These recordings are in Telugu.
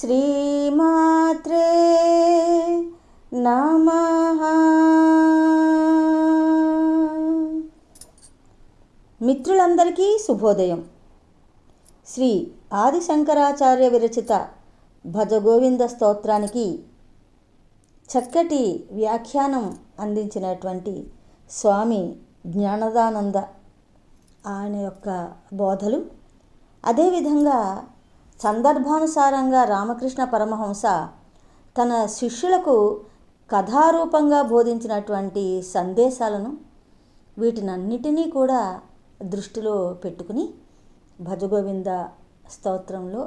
శ్రీమాత్రే నమ. మిత్రులందరికీ శుభోదయం. శ్రీ ఆదిశంకరాచార్య విరచిత భజగోవింద స్తోత్రానికి చక్కటి వ్యాఖ్యానం అందించినటువంటి స్వామి జ్ఞానదానంద ఆయన యొక్క బోధలు. అదేవిధంగా సందర్భానుసారంగా రామకృష్ణ పరమహంస తన శిష్యులకు కథారూపంగా బోధించినటువంటి సందేశాలను వీటినన్నిటినీ కూడా దృష్టిలో పెట్టుకుని భజగోవింద స్తోత్రంలో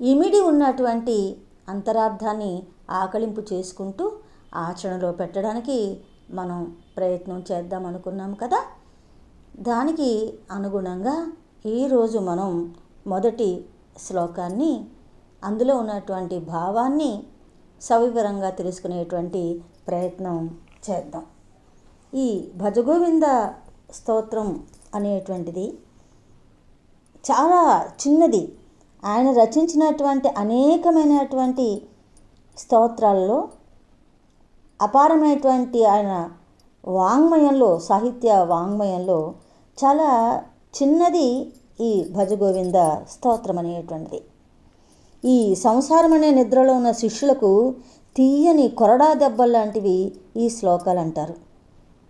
ఇమిడి ఉన్నటువంటి అంతరార్థాన్ని ఆకలింపు చేసుకుంటూ ఆచరణలో పెట్టడానికి మనం ప్రయత్నం చేద్దాం అనుకున్నాం కదా. దానికి అనుగుణంగా ఈరోజు మనం మొదటి శ్లోకాన్ని అందులో ఉన్నటువంటి భావాన్ని సవివరంగా తెలుసుకునేటువంటి ప్రయత్నం చేద్దాం. ఈ భజగోవింద స్తోత్రం అనేటువంటిది చాలా చిన్నది. ఆయన రచించినటువంటి అనేకమైనటువంటి స్తోత్రాల్లో అపారమైనటువంటి ఆయన వాంగ్మయంలో సాహిత్య వాంగ్మయంలో చాలా చిన్నది ఈ భజగోవింద స్తోత్రం అనేటువంటిది ఈ సంసారం అనే నిద్రలో ఉన్న శిష్యులకు తీయని కొరడా దెబ్బలు లాంటివి ఈ శ్లోకాలు అంటారు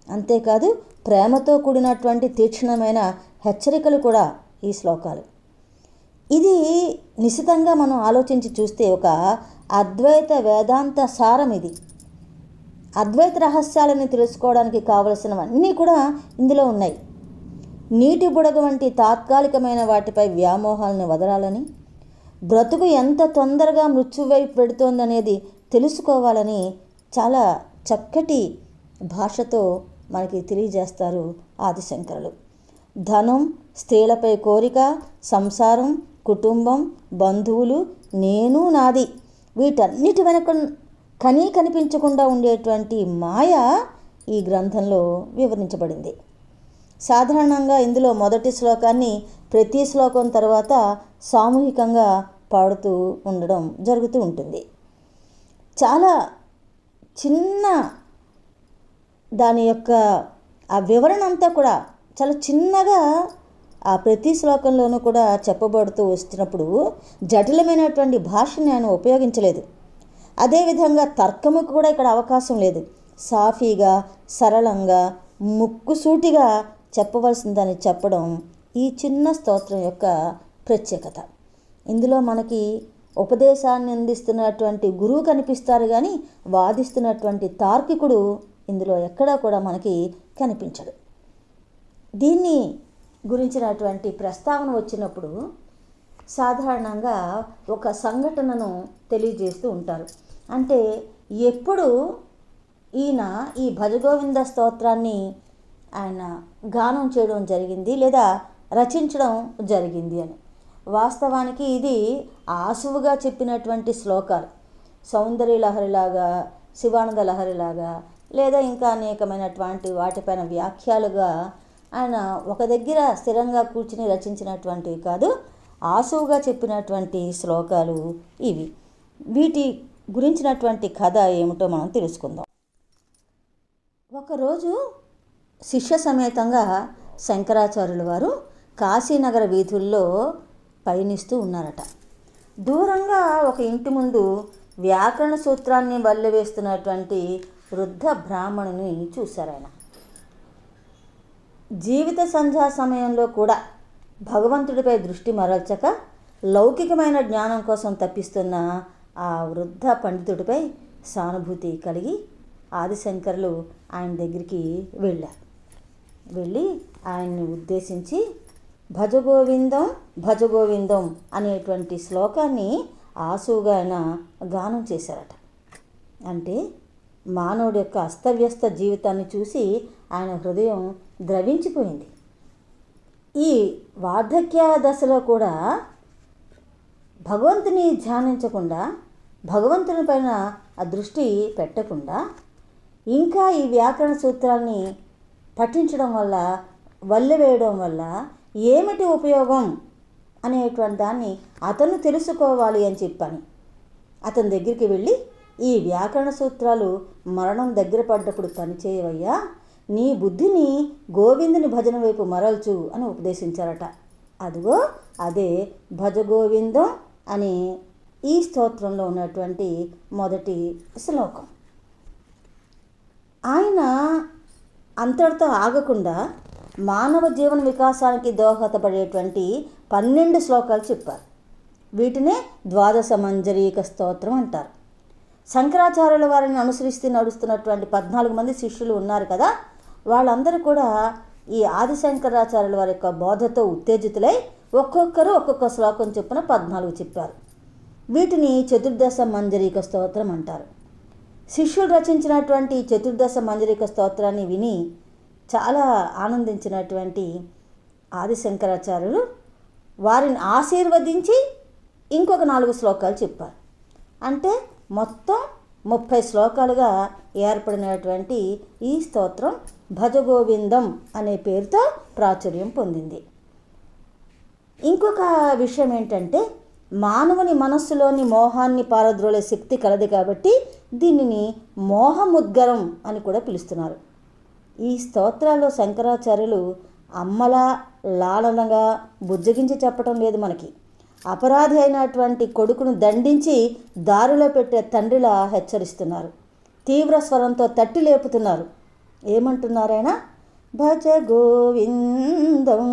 అంతేకాదు ప్రేమతో కూడినటువంటి తీక్షణమైన హెచ్చరికలు కూడా ఈ శ్లోకాలు. ఇది నిశితంగా మనం ఆలోచించి చూస్తే ఒక అద్వైత వేదాంత సారం ఇది. అద్వైత రహస్యాలని తెలుసుకోవడానికి కావలసినవన్నీ కూడా ఇందులో ఉన్నాయి. నీటి బుడగ వంటి తాత్కాలికమైన వాటిపై వ్యామోహాలను వదలాలని బ్రతుకు ఎంత తొందరగా మృత్యువైపు పెడుతోందనేది తెలుసుకోవాలని చాలా చక్కటి భాషతో మనకి తెలియజేస్తారు ఆదిశంకరులు. ధనం స్త్రీలపై కోరిక సంసారం కుటుంబం బంధువులు నేను నాది వీటన్నిటి వెనక కనీ కనిపించకుండా ఉండేటువంటి మాయ ఈ గ్రంథంలో వివరించబడింది. సాధారణంగా ఇందులో మొదటి శ్లోకాన్ని ప్రతి శ్లోకం తర్వాత సామూహికంగా పాడుతూ ఉండడం జరుగుతూ ఉంటుంది. చాలా చిన్న దాని యొక్క ఆ వివరణ అంతా కూడా చాలా చిన్నగా ఆ ప్రతి శ్లోకంలోనూ కూడా చెప్పబడుతూ వస్తున్నప్పుడు జటిలమైనటువంటి భాషని ఆయన ఉపయోగించలేదు. అదేవిధంగా తర్కముకు కూడా ఇక్కడ అవకాశం లేదు. సాఫీగా సరళంగా ముక్కుసూటిగా చెప్పవలసిందని చెప్పడం ఈ చిన్న స్తోత్రం యొక్క ప్రత్యేకత. ఇందులో మనకి ఉపదేశాన్ని అందిస్తున్నటువంటి గురువు కనిపిస్తారు కానీ వాదిస్తున్నటువంటి తార్కికుడు ఇందులో ఎక్కడా కూడా మనకి కనిపించడు. దీన్ని గురించినటువంటి ప్రస్తావన వచ్చినప్పుడు సాధారణంగా ఒక సంఘటనను తెలియజేస్తూ ఉంటారు. అంటే ఎప్పుడు ఈయన ఈ భజగోవింద స్తోత్రాన్ని ఆయన గానం చేయడం జరిగింది లేదా రచించడం జరిగింది అని. వాస్తవానికి ఇది ఆసువుగా చెప్పినటువంటి శ్లోకాలు. సౌందర్య లహరిలాగా శివానంద లహరిలాగా లేదా ఇంకా అనేకమైనటువంటి వాటిపైన వ్యాఖ్యలుగా ఆయన ఒక దగ్గర స్థిరంగా కూర్చుని రచించినటువంటివి కాదు ఆసువుగా చెప్పినటువంటి శ్లోకాలు ఇవి. వీటి గురించినటువంటి కథ ఏమిటో మనం తెలుసుకుందాం. ఒకరోజు శిష్య సమేతంగా శంకరాచార్యుల వారు కాశీనగర వీధుల్లో పయనిస్తూ ఉన్నారట. దూరంగా ఒక ఇంటి ముందు వ్యాకరణ సూత్రాన్ని బల్లెవేస్తున్నటువంటి వృద్ధ బ్రాహ్మణుని చూశారు ఆయన జీవిత సంధ్యా సమయంలో కూడా భగవంతుడిపై దృష్టి మరల్చక లౌకికమైన జ్ఞానం కోసం తప్పిస్తున్న ఆ వృద్ధ పండితుడిపై సానుభూతి కలిగి ఆదిశంకరులు ఆయన దగ్గరికి వెళ్ళారు. వెళ్ళి ఆయన్ని ఉద్దేశించి భజగోవిందం భజగోవిందం అనేటువంటి శ్లోకాన్ని ఆసువుగా ఆయన గానం చేశారట. అంటే మానవుడి యొక్క అస్తవ్యస్త జీవితాన్ని చూసి ఆయన హృదయం ద్రవించిపోయింది. ఈ వార్ధక్య దశలో కూడా భగవంతుని ధ్యానించకుండా భగవంతుని పైన ఆ దృష్టి పెట్టకుండా ఇంకా ఈ వ్యాకరణ సూత్రాల్ని పఠించడం వల్ల వల్లెవేయడం వల్ల ఏమిటి ఉపయోగం అనేటువంటి దాన్ని అతను తెలుసుకోవాలి అని చెప్పాను. అతని దగ్గరికి వెళ్ళి ఈ వ్యాకరణ సూత్రాలు మరణం దగ్గర పడ్డప్పుడు పనిచేయవయ్యా నీ బుద్ధిని గోవిందుని భజన వైపు మరల్చు అని ఉపదేశించారట. అదిగో అదే భజ గోవిందం అనే ఈ స్తోత్రంలో ఉన్నటువంటి మొదటి శ్లోకం. ఆయన అంతటితో ఆగకుండా మానవ జీవన వికాసానికి దోహదపడేటువంటి పన్నెండు శ్లోకాలు చెప్పారు. వీటినే ద్వాదశ మంజరీక స్తోత్రం అంటారు. శంకరాచార్యుల వారిని అనుసరిస్తూ నడుస్తున్నటువంటి పద్నాలుగు మంది శిష్యులు ఉన్నారు కదా వాళ్ళందరూ కూడా ఈ ఆదిశంకరాచార్యుల వారి యొక్క బోధతో ఉత్తేజితులై ఒక్కొక్కరు ఒక్కొక్క శ్లోకం చొప్పున పద్నాలుగు చెప్పారు. వీటిని చతుర్దశ మంజరీక స్తోత్రం అంటారు. శిష్యుడు రచించినటువంటి చతుర్దశ మంజరిక స్తోత్రాన్ని విని చాలా ఆనందించినటువంటి ఆదిశంకరాచార్యులు వారిని ఆశీర్వదించి ఇంకొక నాలుగు శ్లోకాలు చెప్పారు. అంటే మొత్తం ముప్పై శ్లోకాలుగా ఏర్పడినటువంటి ఈ స్తోత్రం భజగోవిందం అనే పేరుతో ప్రాచుర్యం పొందింది. ఇంకొక విషయం ఏంటంటే మానవుని మనస్సులోని మోహాన్ని పారద్రోలే శక్తి కలది కాబట్టి దీనిని మోహముద్గరం అని కూడా పిలుస్తున్నారు. ఈ స్తోత్రాల్లో శంకరాచార్యులు అమ్మలా లాలనగా బుజ్జగించి చెప్పటం లేదు మనకి. అపరాధి అయినటువంటి కొడుకును దండించి దారిలో పెట్టే తండ్రిలా హెచ్చరిస్తున్నారు. తీవ్ర స్వరంతో తట్టి లేపుతున్నారు. ఏమంటున్నారైనా భజ గోవిందం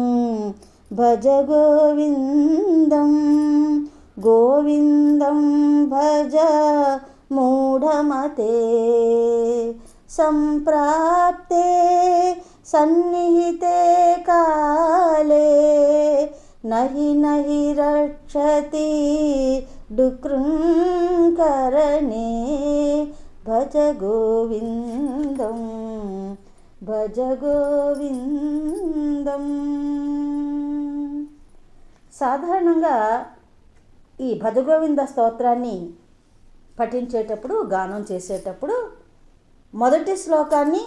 భజ గోవిందం గోవిందం భజ మూఢమతే సంప్రాప్తే సన్నిహితే కాలే. నహి నహి రక్షతి డుకృంకరణే భజ గోవిందం భజ గోవిందం. సాధారణంగా ఈ భజగోవింద స్తోత్రాన్ని పఠించేటప్పుడు గానం చేసేటప్పుడు మొదటి శ్లోకాన్ని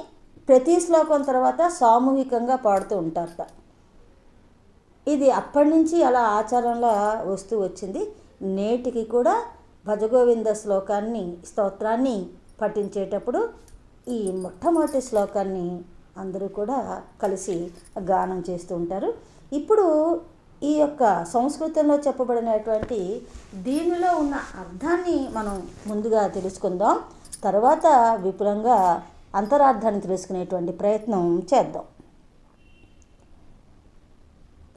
ప్రతి శ్లోకం తర్వాత సామూహికంగా పాడుతూ ఉంటారట. ఇది అప్పటి నుంచి అలా ఆచారంలో వస్తూ వచ్చింది. నేటికి కూడా భజగోవింద శ్లోకాన్ని స్తోత్రాన్ని పఠించేటప్పుడు ఈ మొట్టమొదటి శ్లోకాన్ని అందరూ కూడా కలిసి గానం చేస్తూ ఉంటారు. ఇప్పుడు ఈ యొక్క సంస్కృతంలో చెప్పబడినటువంటి దీనిలో ఉన్న అర్థాన్ని మనం ముందుగా తెలుసుకుందాం. తర్వాత విపులంగా అంతరార్థాన్ని తెలుసుకునేటువంటి ప్రయత్నం చేద్దాం.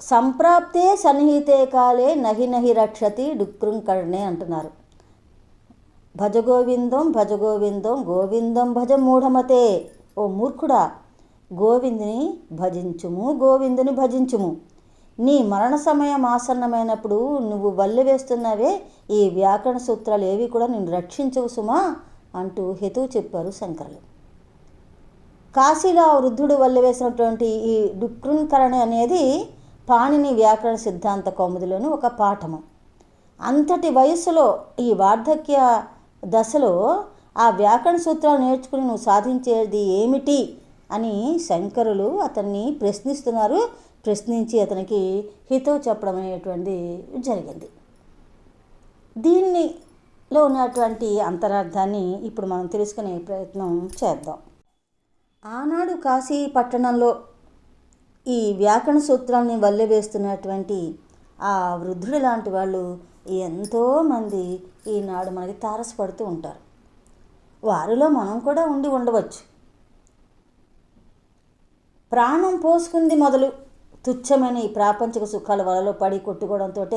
సంప్రాప్తే సన్నిహితే కాలే నహి నహి రక్షతి డుక్రుం కర్ణే అంటున్నారు. భజగోవిందం భజగోవిందం గోవిందం గోవిందం భజ మూఢమతే. ఓ మూర్ఖుడా గోవిందుని భజించుము గోవిందుని భజించుము. నీ మరణ సమయం ఆసన్నమైనప్పుడు నువ్వు వల్లి వేస్తున్నవే ఈ వ్యాకరణ సూత్రాలు ఏవి కూడా నిన్ను రక్షించవు సుమా అంటూ హేతువు చెప్పారు శంకరులు. కాశీలో ఆ వృద్ధుడు వల్లి వేసినటువంటి ఈ డుక్రున్కరణ అనేది పాణిని వ్యాకరణ సిద్ధాంత కౌముదిలోని ఒక పాఠము. అంతటి వయస్సులో ఈ వార్ధక్య దశలో ఆ వ్యాకరణ సూత్రాలు నేర్చుకుని నువ్వు సాధించేది ఏమిటి అని శంకరులు అతన్ని ప్రశ్నిస్తున్నారు. ప్రశ్నించి అతనికి హితో చెప్పడం అనేటువంటిది జరిగింది. దీనిలో ఉన్నటువంటి అంతరార్థాన్ని ఇప్పుడు మనం తెలుసుకునే ప్రయత్నం చేద్దాం. ఆనాడు కాశీ పట్టణంలో ఈ వ్యాకరణ సూత్రాన్ని వల్లెవేస్తున్నటువంటి ఆ వృద్ధుడు లాంటి వాళ్ళు ఎంతోమంది ఈనాడు మనకి తారసపడుతూ ఉంటారు. వారిలో మనం కూడా ఉండి ఉండవచ్చు. ప్రాణం పోసుకుంది మొదలు తుచ్చమైన ఈ ప్రాపంచిక సుఖాల వలలో పడి కొట్టుకోవడంతో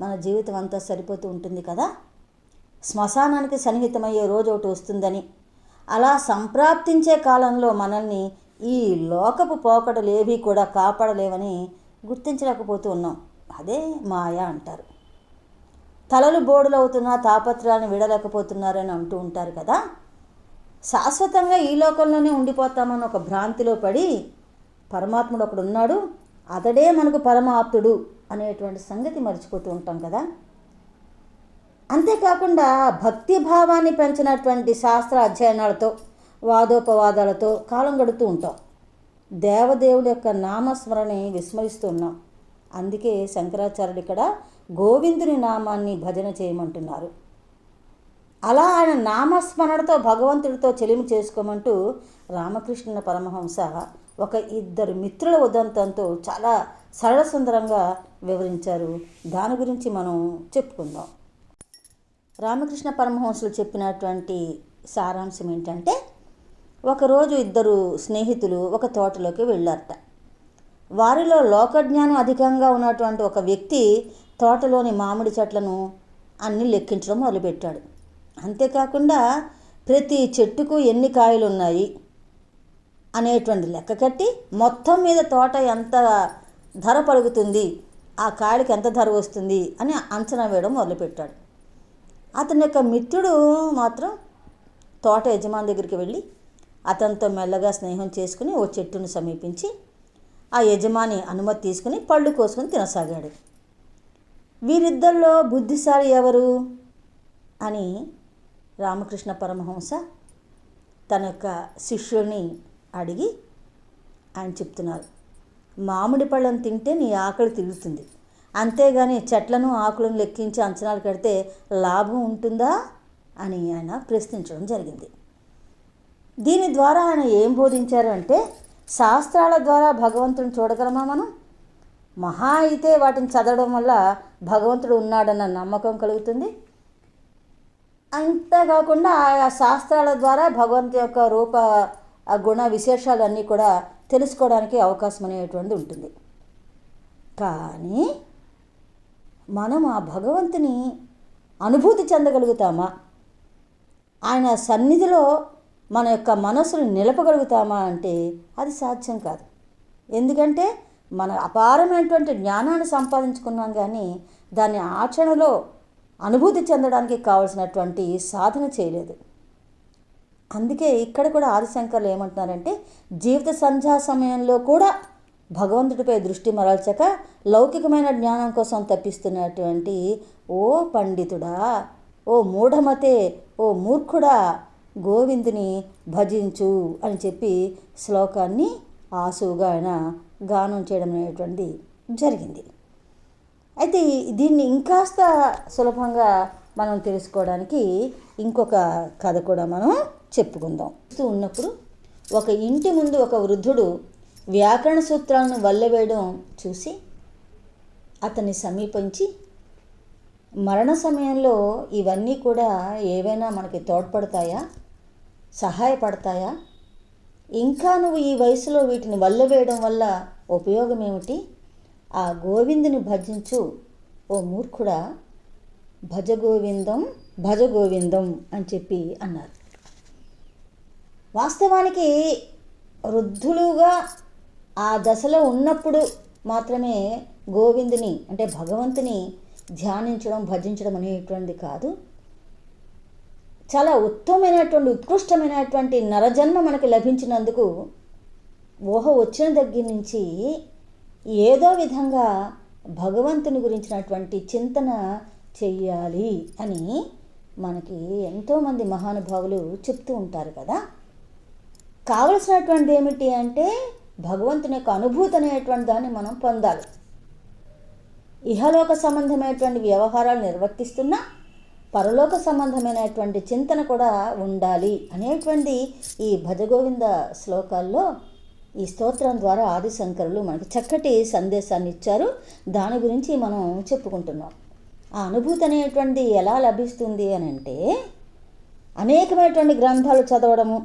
మన జీవితం అంతా సరిపోతూ ఉంటుంది కదా? శ్మశానానికి సన్నిహితమయ్యే రోజు ఒకటి వస్తుందని. అలా సంప్రాప్తించే కాలంలో మనల్ని ఈ లోకపు పోకడలేవి కూడా కాపాడలేవని గుర్తించలేకపోతూ ఉన్నాం. అదే మాయ అంటారు. తలలు బోడులవుతున్నా తాపత్రాలను విడలేకపోతున్నారని అంటూ ఉంటారు కదా? శాశ్వతంగా ఈ లోకంలోనే ఉండిపోతామని ఒక భ్రాంతిలో పడి పరమాత్ముడు ఒకడున్నాడు. అతడే మనకు పరమాప్తుడు అనేటువంటి సంగతి మర్చిపోతూ ఉంటాం కదా. అంతేకాకుండా భక్తి భావాన్ని పెంచినటువంటి శాస్త్ర అధ్యయనాలతో వాదోపవాదాలతో కాలం గడుపుతూ ఉంటాం. దేవదేవుడి యొక్క నామస్మరణని విస్మరిస్తూ ఉన్నాం. అందుకే శంకరాచార్యుడు ఇక్కడ గోవిందుని నామాన్ని భజన చేయమంటున్నారు. అలా ఆయన నామస్మరణతో భగవంతుడితో చెలిమి చేసుకోమంటూ రామకృష్ణ పరమహంస ఒక ఇద్దరు మిత్రుల ఉదంతంతో చాలా సరళ సుందరంగా వివరించారు. దాని గురించి మనం చెప్పుకుందాం. రామకృష్ణ పరమహంసులు చెప్పినటువంటి సారాంశం ఏంటంటే ఒకరోజు ఇద్దరు స్నేహితులు ఒక తోటలోకి వెళ్ళారట. వారిలో లోకజ్ఞానం అధికంగా ఉన్నటువంటి ఒక వ్యక్తి తోటలోని మామిడి చెట్లను అన్నీ లెక్కించడం మొదలుపెట్టాడు. అంతేకాకుండా ప్రతి చెట్టుకు ఎన్ని కాయలు ఉన్నాయి అనేటువంటి లెక్క కట్టి మొత్తం మీద తోట ఎంత ధర పలుకుతుంది ఆ కాయలకి ఎంత ధర వస్తుంది అని అంచనా వేయడం మొదలుపెట్టాడు. అతని యొక్క మిత్రుడు మాత్రం తోట యజమాని దగ్గరికి వెళ్ళి అతనితో మెల్లగా స్నేహం చేసుకుని ఓ చెట్టును సమీపించి ఆ యజమాని అనుమతి తీసుకుని పళ్ళు కోసుకొని తినసాగాడు. వీరిద్దరిలో బుద్ధిశాలి ఎవరు అని రామకృష్ణ పరమహంస తన యొక్క శిష్యుని అడిగి ఆయన చెప్తున్నారు మామిడి పళ్ళను తింటే నీ ఆకలి తిరుగుతుంది అంతేగాని చెట్లను ఆకులను లెక్కించి అంచనాలు కడితే లాభం ఉంటుందా? అని ఆయన ప్రశ్నించడం జరిగింది. దీని ద్వారా ఆయన ఏం బోధించారు అంటే శాస్త్రాల ద్వారా భగవంతుని చూడగలమా మనం? మహా అయితే వాటిని చదవడం వల్ల భగవంతుడు ఉన్నాడన్న నమ్మకం కలుగుతుంది. అంతేకాకుండా ఆయా శాస్త్రాల ద్వారా భగవంతు యొక్క రూప ఆ గుణ విశేషాలన్నీ కూడా తెలుసుకోవడానికి అవకాశం అనేటువంటిది ఉంటుంది. కానీ మనం ఆ భగవంతుని అనుభూతి చెందగలుగుతామా? ఆయన సన్నిధిలో మన యొక్క మనసును నిలపగలుగుతామా అంటే అది సాధ్యం కాదు. ఎందుకంటే మన అపారమైనటువంటి జ్ఞానాన్ని సంపాదించుకున్నాం కానీ దాన్ని ఆచరణలో అనుభూతి చెందడానికి కావలసినటువంటి సాధన చేయలేదు. అందుకే ఇక్కడ కూడా ఆదిశంకర్లు ఏమంటున్నారంటే జీవిత సంధ్యా సమయంలో కూడా భగవంతుడిపై దృష్టి మరల్చక లౌకికమైన జ్ఞానం కోసం తప్పిస్తున్నటువంటి ఓ పండితుడా ఓ మూఢమతే ఓ మూర్ఖుడా గోవిందుని భజించు అని చెప్పి శ్లోకాన్ని ఆసువుగా ఆయన గానం చేయడం అనేటువంటిది జరిగింది. అయితే దీన్ని ఇంకాస్త సులభంగా మనం తెలుసుకోవడానికి ఇంకొక కథ కూడా మనం చెప్పుకుందాం. చూస్తూ ఉన్నప్పుడు ఒక ఇంటి ముందు ఒక వృద్ధుడు వ్యాకరణ సూత్రాలను వల్లవేయడం చూసి అతన్ని సమీపించి మరణ సమయంలో ఇవన్నీ కూడా ఏవైనా మనకి తోడ్పడతాయా? సహాయపడతాయా? ఇంకా నువ్వు ఈ వయసులో వీటిని వల్లవేయడం వల్ల ఉపయోగం ఏమిటి ఆ గోవిందుని భజించు ఓ మూర్ఖుడా! భజగోవిందం భజగోవిందం అని చెప్పి అన్నారు. వాస్తవానికి వృద్ధులుగా ఆ దశలో ఉన్నప్పుడు మాత్రమే గోవిందుని అంటే భగవంతుని ధ్యానించడం భజించడం అనేటువంటిది కాదు. చాలా ఉత్తమమైనటువంటి ఉత్కృష్టమైనటువంటి నరజన్మ మనకి లభించినందుకు ఊహ వచ్చిన దగ్గర నుంచి ఏదో విధంగా భగవంతుని గురించినటువంటి చింతన చెయ్యాలి అని మనకి ఎంతోమంది మహానుభావులు చెప్తూ ఉంటారు కదా. కావలసినటువంటి ఏమిటి అంటే భగవంతుని యొక్క అనుభూతి అనేటువంటి దాన్ని మనం పొందాలి. ఇహలోక సంబంధమైనటువంటి వ్యవహారాలు నిర్వర్తిస్తున్నా పరలోక సంబంధమైనటువంటి చింతన కూడా ఉండాలి అనేటువంటి ఈ భజగోవింద శ్లోకాల్లో ఈ స్తోత్రం ద్వారా ఆదిశంకరులు మనకి చక్కటి సందేశాన్ని ఇచ్చారు. దాని గురించి మనం చెప్పుకుంటున్నాం. ఆ అనుభూతి అనేటువంటిది ఎలా లభిస్తుంది అని అంటే అనేకమైనటువంటి గ్రంథాలు చదవడము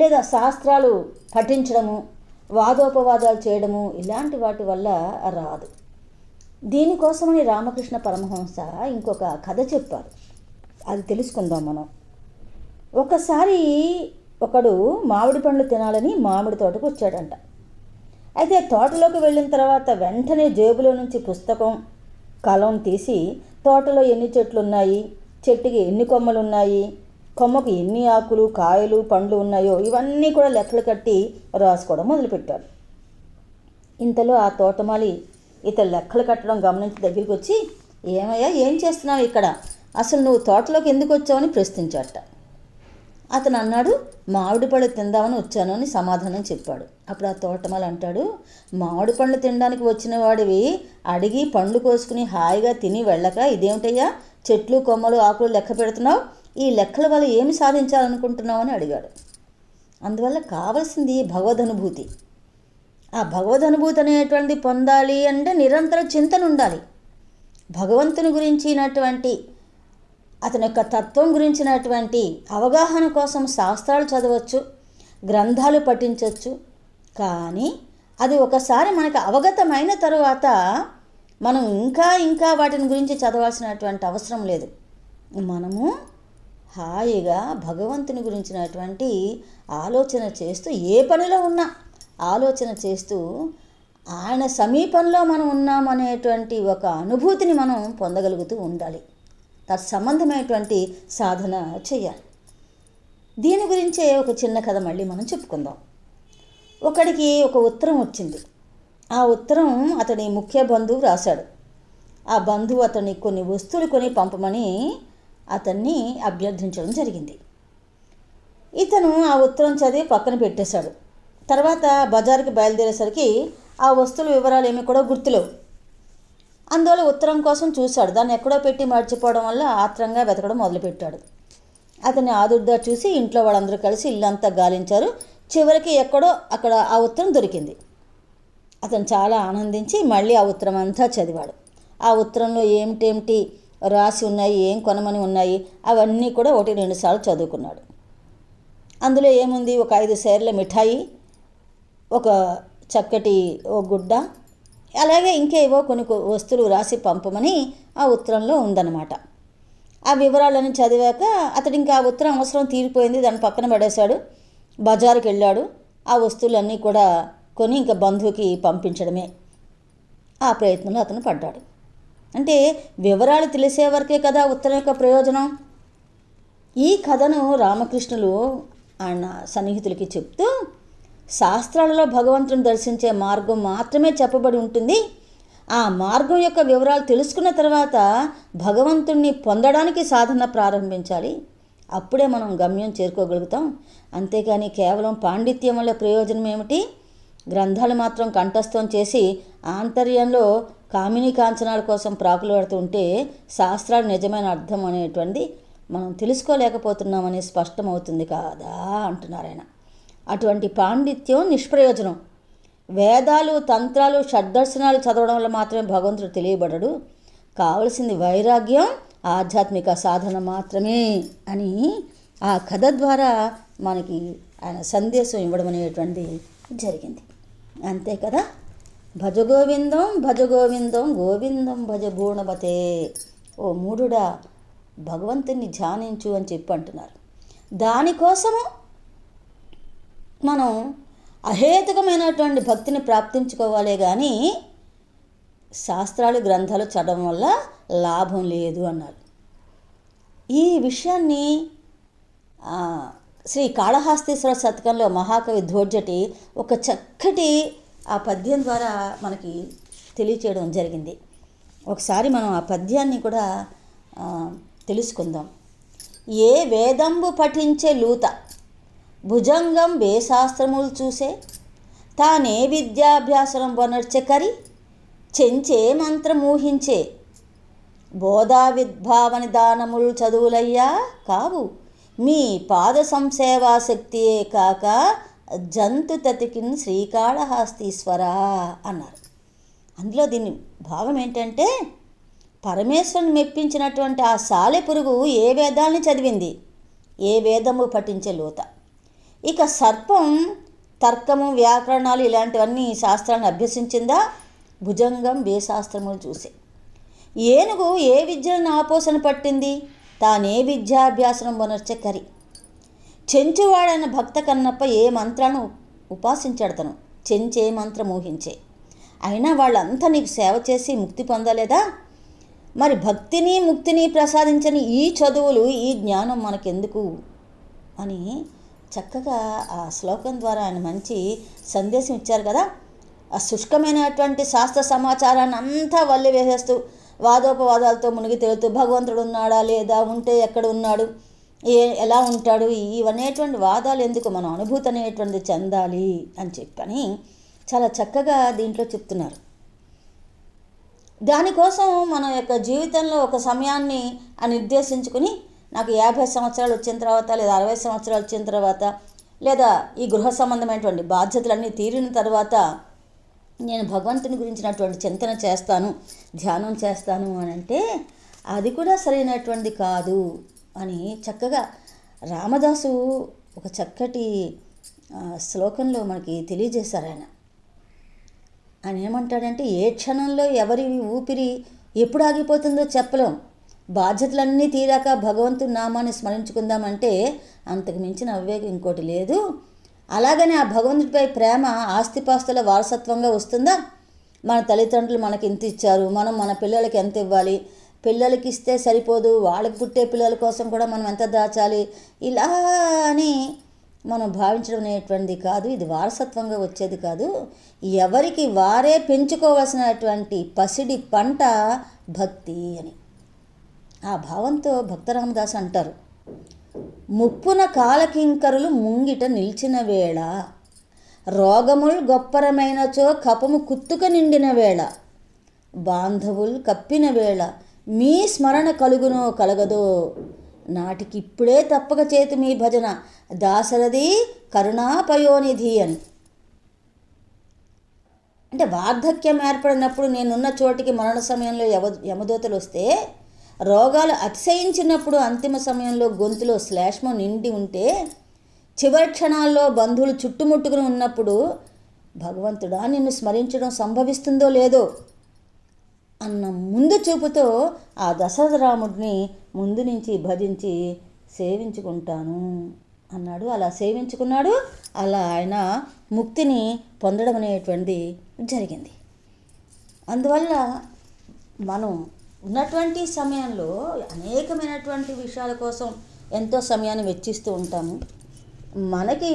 లేదా శాస్త్రాలు పఠించడము వాదోపవాదాలు చేయడము ఇలాంటి వాటి వల్ల రాదు. దీనికోసమని రామకృష్ణ పరమహంస ఇంకొక కథ చెప్పారు అది తెలుసుకుందాం మనం. ఒకసారి ఒకడు మామిడి పండ్లు తినాలని మామిడి తోటకు వచ్చాడంట. అయితే తోటలోకి వెళ్ళిన తర్వాత వెంటనే జేబులో నుంచి పుస్తకం కలం తీసి తోటలో ఎన్ని చెట్లు ఉన్నాయి చెట్టుకి ఎన్ని కొమ్మలు ఉన్నాయి కొమ్మకు ఎన్ని ఆకులు కాయలు పండ్లు ఉన్నాయో ఇవన్నీ కూడా లెక్కలు కట్టి రాసుకోవడం మొదలుపెట్టాడు ఇంతలో ఆ తోటమాలి ఇతను లెక్కలు కట్టడం గమనించి దగ్గరికి వచ్చి ఏమయ్యా ఏం చేస్తున్నావు ఇక్కడ? అసలు నువ్వు తోటలోకి ఎందుకు వచ్చావని ప్రశ్నించాట. అతను అన్నాడు మామిడి పళ్ళు తిందామని వచ్చాను అని సమాధానం చెప్పాడు. అప్పుడు ఆ తోటమాలి అంటాడు మామిడి పండ్లు తినడానికి వచ్చిన వాడివి అడిగి పండ్లు కోసుకుని హాయిగా తిని వెళ్ళక ఇదేమిటయ్యా? చెట్లు కొమ్మలు ఆకులు లెక్క పెడుతున్నావు? ఈ లెక్కల వల్ల ఏమి సాధించాలనుకుంటున్నావు అని అడిగాడు. అందువల్ల కావలసింది భగవదనుభూతి. ఆ భగవదనుభూతి అనేటువంటిది పొందాలి అంటే నిరంతర చింతన ఉండాలి. భగవంతుని గురించినటువంటి అతని యొక్క తత్వం గురించినటువంటి అవగాహన కోసం శాస్త్రాలు చదవచ్చు గ్రంథాలు పఠించవచ్చు. కానీ అది ఒకసారి మనకి అవగతమైన తరువాత మనం ఇంకా ఇంకా వాటిని గురించి చదవాల్సినటువంటి అవసరం లేదు. మనము హాయిగా భగవంతుని గురించినటువంటి ఆలోచన చేస్తూ ఏ పనిలో ఉన్నా ఆలోచన చేస్తూ ఆయన సమీపంలో మనం ఉన్నామనేటువంటి ఒక అనుభూతిని మనం పొందగలుగుతూ ఉండాలి. తత్సంబంధమైనటువంటి సాధన చేయాలి. దీని గురించే ఒక చిన్న కథ మళ్ళీ మనం చెప్పుకుందాం. ఒకడికి ఒక ఉత్తరం వచ్చింది. ఆ ఉత్తరం అతని ముఖ్య బంధువు రాశాడు. ఆ బంధువు అతని కొన్ని వస్తువులు కొని పంపమని అతన్ని అభ్యర్థించడం జరిగింది. ఇతను ఆ ఉత్తరం చదివి పక్కన పెట్టేశాడు. తర్వాత బజార్కి బయలుదేరేసరికి ఆ వస్తువుల వివరాలు ఏమి కూడా గుర్తులేవు. అందువల్ల ఉత్తరం కోసం చూశాడు. దాన్ని ఎక్కడో పెట్టి మర్చిపోవడం వల్ల ఆత్రంగా వెతకడం మొదలుపెట్టాడు. అతన్ని ఆదుర్దా చూసి ఇంట్లో వాళ్ళందరూ కలిసి ఇల్లంతా గాలించారు. చివరికి ఎక్కడో అక్కడ ఆ ఉత్తరం దొరికింది. అతను చాలా ఆనందించి మళ్ళీ ఆ ఉత్తరం అంతా చదివాడు. ఆ ఉత్తరంలో ఏమిటేమిటి రాసి ఉన్నాయి ఏం కొనమని ఉన్నాయి అవన్నీ కూడా ఒకటి రెండు సార్లు చదువుకున్నాడు. అందులో ఏముంది? ఒక ఐదు సేర్ల మిఠాయి ఒక చక్కటి ఓ గుడ్డ అలాగే ఇంకేవో కొన్ని వస్తువులు రాసి పంపమని ఆ ఉత్తరంలో ఉందన్నమాట. ఆ వివరాలను చదివాక అతడు ఇంకా ఆ ఉత్తరం అవసరం తీరిపోయింది దాన్ని పక్కన పడేశాడు బజారుకి వెళ్ళాడు ఆ వస్తువులన్నీ కూడా కొని ఇంకా బంధువుకి పంపించడమే. ఆ ప్రయత్నంలో అతను పడ్డాడు. అంటే వివరాలు తెలిసే వరకే కదా ఉత్తరం యొక్క ప్రయోజనం? ఈ కథను రామకృష్ణులు ఆయన సన్నిహితులకి చెప్తూ శాస్త్రాలలో భగవంతుని దర్శించే మార్గం మాత్రమే చెప్పబడి ఉంటుంది. ఆ మార్గం యొక్క వివరాలు తెలుసుకున్న తర్వాత భగవంతుణ్ణి పొందడానికి సాధన ప్రారంభించాలి. అప్పుడే మనం గమ్యం చేరుకోగలుగుతాం. అంతేకాని కేవలం పాండిత్యం వల్ల ప్రయోజనం ఏమిటి? గ్రంథాలు మాత్రం కంఠస్థం చేసి ఆంతర్యంలో కామిని కాంచనాల కోసం ప్రాకులు పడుతుంటే శాస్త్రాలు నిజమైన అర్థం అనేటువంటిది మనం తెలుసుకోలేకపోతున్నామని స్పష్టమవుతుంది కాదా అంటున్నారు ఆయన. అటువంటి పాండిత్యం నిష్ప్రయోజనం. వేదాలు తంత్రాలు షడ్దర్శనాలు చదవడం వల్ల మాత్రమే భగవంతుడు తెలియబడడు. కావలసింది వైరాగ్యం ఆధ్యాత్మిక సాధన మాత్రమే అని ఆ కథ ద్వారా మనకి ఆయన సందేశం ఇవ్వడం అనేటువంటిది జరిగింది. అంతే కదా? భజ గోవిందం భజ గోవిందం గోవిందం భజ గూణపతే ఓ మూడుడా భగవంతుని ధ్యానించు అని చెప్పి అంటున్నారు దానికోసము మనం అహేతుకమైనటువంటి భక్తిని ప్రాప్తించుకోవాలే కానీ శాస్త్రాలు గ్రంథాలు చదవడం వల్ల లాభం లేదు అన్నారు. ఈ విషయాన్ని శ్రీ కాళహాస్తీశ్వర శతకంలో మహాకవి ధోర్జటి ఒక చక్కటి ఆ పద్యం ద్వారా మనకి తెలియచేయడం జరిగింది. ఒకసారి మనం ఆ పద్యాన్ని కూడా తెలుసుకుందాం. ఏ వేదంబు పఠించే లూత భుజంగం వేశాస్త్రములు చూసే తానే విద్యాభ్యాసం వనర్చే కరి చెంచే మంత్రమూహించే బోధా విద్భావని దానములు చదువులయ్యా కావు మీ పాద సంసేవాశక్తియే కాక జంతు తతికిన్ శ్రీకాళహస్తీశ్వర అన్నారు. అందులో దీని భావం ఏంటంటే పరమేశ్వరుని మెప్పించినటువంటి ఆ సాలె పురుగు ఏ వేదాల్ని చదివింది? ఏ వేదము పఠించే లోత? ఇక సర్పం తర్కము వ్యాకరణాలు ఇలాంటివన్నీ శాస్త్రాన్ని అభ్యసించిందా? భుజంగం వేశాస్త్రములు చూసే. ఏనుగు ఏ విద్యను ఆపోసన పట్టింది? తానే విద్యాభ్యాసనం వనర్చే కరి. చెంచువాడైన భక్త కన్నప్ప ఏ మంత్రాన్ని ఉపాసించాడు తను చెంచే మంత్రం ఊహించే. అయినా వాళ్ళంతా నీకు సేవ చేసి ముక్తి పొందలేదా? మరి భక్తిని ముక్తిని ప్రసాదించని ఈ చదువులు ఈ జ్ఞానం మనకెందుకు? అని చక్కగా ఆ శ్లోకం ద్వారా ఆయన మంచి సందేశం ఇచ్చారు కదా? ఆ శుష్కమైనటువంటి శాస్త్ర సమాచారాన్ని అంతా వల్లి వేసేస్తూ వాదోపవాదాలతో మునిగి తేలుతూ భగవంతుడు ఉన్నాడా లేదా? ఉంటే ఎక్కడ ఉన్నాడు? ఏ ఎలా ఉంటాడు? ఇవనేటువంటి వాదాలు ఎందుకు మనం అనుభూతి అనేటువంటిది చెందాలి అని చెప్పని చాలా చక్కగా దీంట్లో చెప్తున్నారు. దానికోసం మన యొక్క జీవితంలో ఒక సమయాన్ని ఆ నిర్దేశించుకుని నాకు యాభై సంవత్సరాలు వచ్చిన తర్వాత లేదా అరవై సంవత్సరాలు వచ్చిన తర్వాత లేదా ఈ గృహ సంబంధమైనటువంటి బాధ్యతలన్నీ తీరిన తర్వాత నేను భగవంతుని గురించినటువంటి చింతన చేస్తాను ధ్యానం చేస్తాను అని అంటే అది కూడా సరైనటువంటిది కాదు. అని చక్కగా రామదాసు ఒక చక్కటి శ్లోకంలో మనకి తెలియజేశారు ఆయన. ఆయన ఏమంటాడంటే ఏ క్షణంలో ఎవరి ఊపిరి ఎప్పుడు ఆగిపోతుందో చెప్పలేం. బాధ్యతలన్నీ తీరాక భగవంతుని నామాన్ని స్మరించుకుందామంటే అంతకు మించిన అవివేకం ఇంకోటి లేదు. అలాగనే ఆ భగవంతుడిపై ప్రేమ ఆస్తిపాస్తుల వారసత్వంగా వస్తుందా? మన తల్లిదండ్రులు మనకి ఇంత ఇచ్చారు? మనం మన పిల్లలకి ఎంత ఇవ్వాలి? పిల్లలకి ఇస్తే సరిపోదు వాళ్ళకి పుట్టే పిల్లల కోసం కూడా మనం ఎంత దాచాలి? ఇలా అని మనం భావించడం అనేటువంటిది కాదు. ఇది వారసత్వంగా వచ్చేది కాదు. ఎవరికి వారే పెంచుకోవాల్సినటువంటి పసిడి పంట భక్తి అని. ఆ భావంతో భక్తరామదాస్ అంటారు ముప్పున కాలకింకరులు ముంగిట నిలిచిన వేళ రోగముల్ గొప్పరమైనచో కపము కుత్తుక నిండిన వేళ బాంధవులు కప్పిన వేళ మీ స్మరణ కలుగునో కలగదో నాటికి ఇప్పుడే తప్పక చేతి మీ భజన. దాసరది కరుణాపయోనిధి అని అంటే వార్ధక్యం ఏర్పడినప్పుడు నేనున్న చోటికి మరణ సమయంలో యవ యమదూతలు వస్తే రోగాలు అతిశయించినప్పుడు అంతిమ సమయంలో గొంతులో శ్లేష్మం నిండి ఉంటే చివరి క్షణాల్లో బంధువులు చుట్టుముట్టుకుని ఉన్నప్పుడు భగవంతుడా నిన్ను స్మరించడం సంభవిస్తుందో లేదో అన్న ముందు చూపుతో ఆ దశరథ రాముడిని ముందు నుంచి భజించి సేవించుకుంటాను అన్నాడు. అలా సేవించుకున్నాడు. అలా ఆయన ముక్తిని పొందడం అనేటువంటిది జరిగింది. అందువల్ల మనం ఉన్నటువంటి సమయంలో అనేకమైనటువంటి విషయాల కోసం ఎంతో సమయాన్ని వెచ్చిస్తూ ఉంటాము. మనకి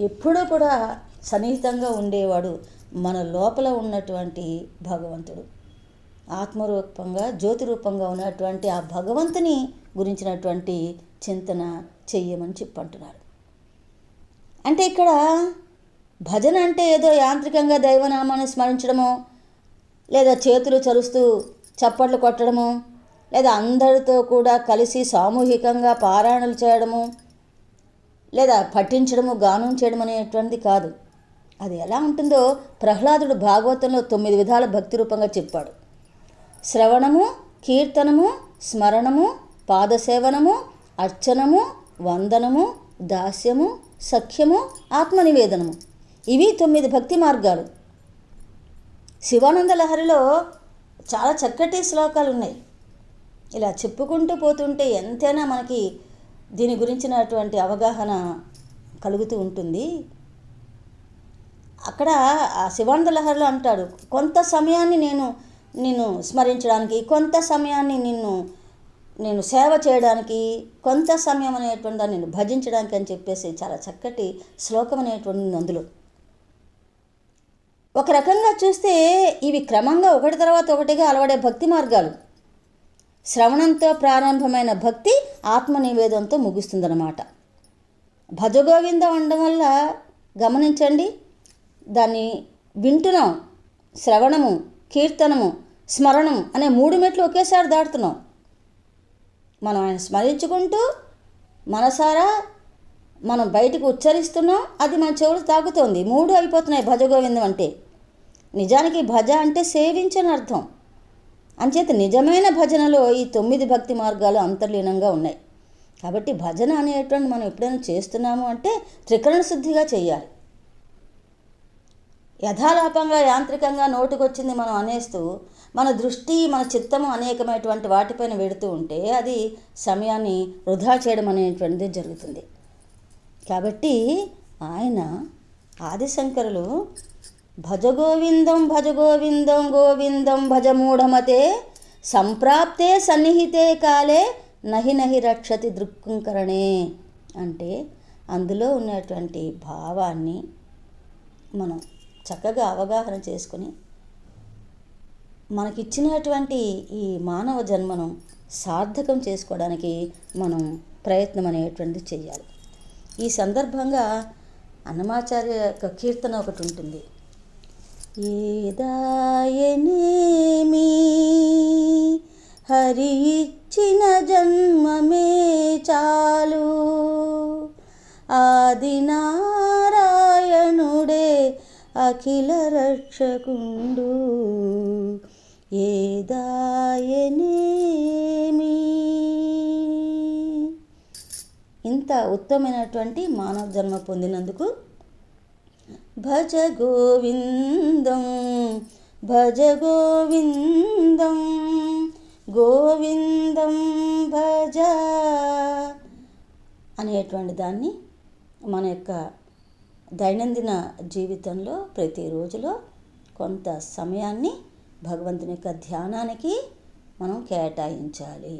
ఎప్పుడూ కూడా సన్నిహితంగా ఉండేవాడు మన లోపల ఉన్నటువంటి భగవంతుడు. ఆత్మరూపంగా జ్యోతి రూపంగా ఉన్నటువంటి ఆ భగవంతుని గురించినటువంటి చింతన చెయ్యమని చెప్పంటున్నాడు అంటే ఇక్కడ భజన అంటే ఏదో యాంత్రికంగా దైవనామాన్ని స్మరించడము లేదా చేతులు చరుస్తూ చప్పట్లు కొట్టడము లేదా అందరితో కూడా కలిసి సామూహికంగా పారాయణలు చేయడము లేదా పఠించడము గానం చేయడం అనేటువంటిది కాదు. అది ఎలా ఉంటుందో ప్రహ్లాదుడు భాగవతంలో తొమ్మిది విధాల భక్తి రూపంగా చెప్పాడు. శ్రవణము కీర్తనము స్మరణము పాదసేవనము అర్చనము వందనము దాస్యము సఖ్యము ఆత్మనివేదనము. ఇవి తొమ్మిది భక్తి మార్గాలు. శివానంద లహరిలో చాలా చక్కటి శ్లోకాలు ఉన్నాయి. ఇలా చెప్పుకుంటూ పోతుంటే ఎంతైనా మనకి దీని గురించినటువంటి అవగాహన కలుగుతూ ఉంటుంది. అక్కడ ఆ శివానంద లహరిలో అంటాడు కొంత సమయాన్ని నేను నిన్ను స్మరించడానికి కొంత సమయాన్ని నిన్ను నేను సేవ చేయడానికి కొంత సమయం అనేటువంటి దాన్ని నేను భజించడానికి అని చెప్పేసి చాలా చక్కటి శ్లోకం అనేటువంటి అందులో. ఒక రకంగా చూస్తే ఇవి క్రమంగా ఒకటి తర్వాత ఒకటిగా అలవడే భక్తి మార్గాలు. శ్రవణంతో ప్రారంభమైన భక్తి ఆత్మ నివేదంతో ముగుస్తుందన్నమాట. భజగోవిందం ఉండడం వల్ల గమనించండి దాన్ని వింటున్నాం. శ్రవణము కీర్తనము స్మరణం అనే మూడు మెట్లు ఒకేసారి దాటుతున్నాం. మనం ఆయన స్మరించుకుంటూ మనసారా మనం బయటకు ఉచ్చరిస్తున్నాం అది మన చెవులు తాగుతోంది మూడు అయిపోతున్నాయి భజగోవిందం అంటే. నిజానికి భజ అంటే సేవించని అర్థం. అంచేత నిజమైన భజనలో ఈ తొమ్మిది భక్తి మార్గాలు అంతర్లీనంగా ఉన్నాయి. కాబట్టి భజన అనేటువంటి మనం ఎప్పుడైనా చేస్తున్నాము అంటే త్రికరణ శుద్ధిగా చేయాలి. యథాలాపంగా యాంత్రికంగా నోటుకొచ్చింది మనం అనేస్తూ మన దృష్టి మన చిత్తము అనేకమైనటువంటి వాటిపైన వెడుతూ ఉంటే అది సమయాన్ని వృధా చేయడం అనేటువంటిది జరుగుతుంది. కాబట్టి ఆయన ఆదిశంకరులు భజగోవిందం భజగోవిందం గోవిందం భజమూఢమతే సంప్రాప్తే సన్నిహితే కాలే నహి నహి రక్షతి దృక్కుంకరణే అంటే అందులో ఉన్నటువంటి భావాన్ని మనం చక్కగా అవగాహన చేసుకుని మనకిచ్చినటువంటి ఈ మానవ జన్మను సార్థకం చేసుకోవడానికి మనం ప్రయత్నం అనేటువంటిది చేయాలి. ఈ సందర్భంగా అన్నమాచార్య యొక్క కీర్తన ఒకటి ఉంటుంది. ఏదాయనేమి హరి ఇచ్చిన జన్మమే అఖిల రక్షకుండు. ఏదాయనేమి ఇంత ఉత్తమమైనటువంటి మానవ జన్మ పొందినందుకు భజ గోవిందం భజ గోవిందం గోవిందం భజ అనేటువంటి దాన్ని మన యొక్క దైనందిన జీవితంలో ప్రతి రోజులో కొంత సమయాన్ని భగవంతుని యొక్క ధ్యానానికి మనం కేటాయించాలి.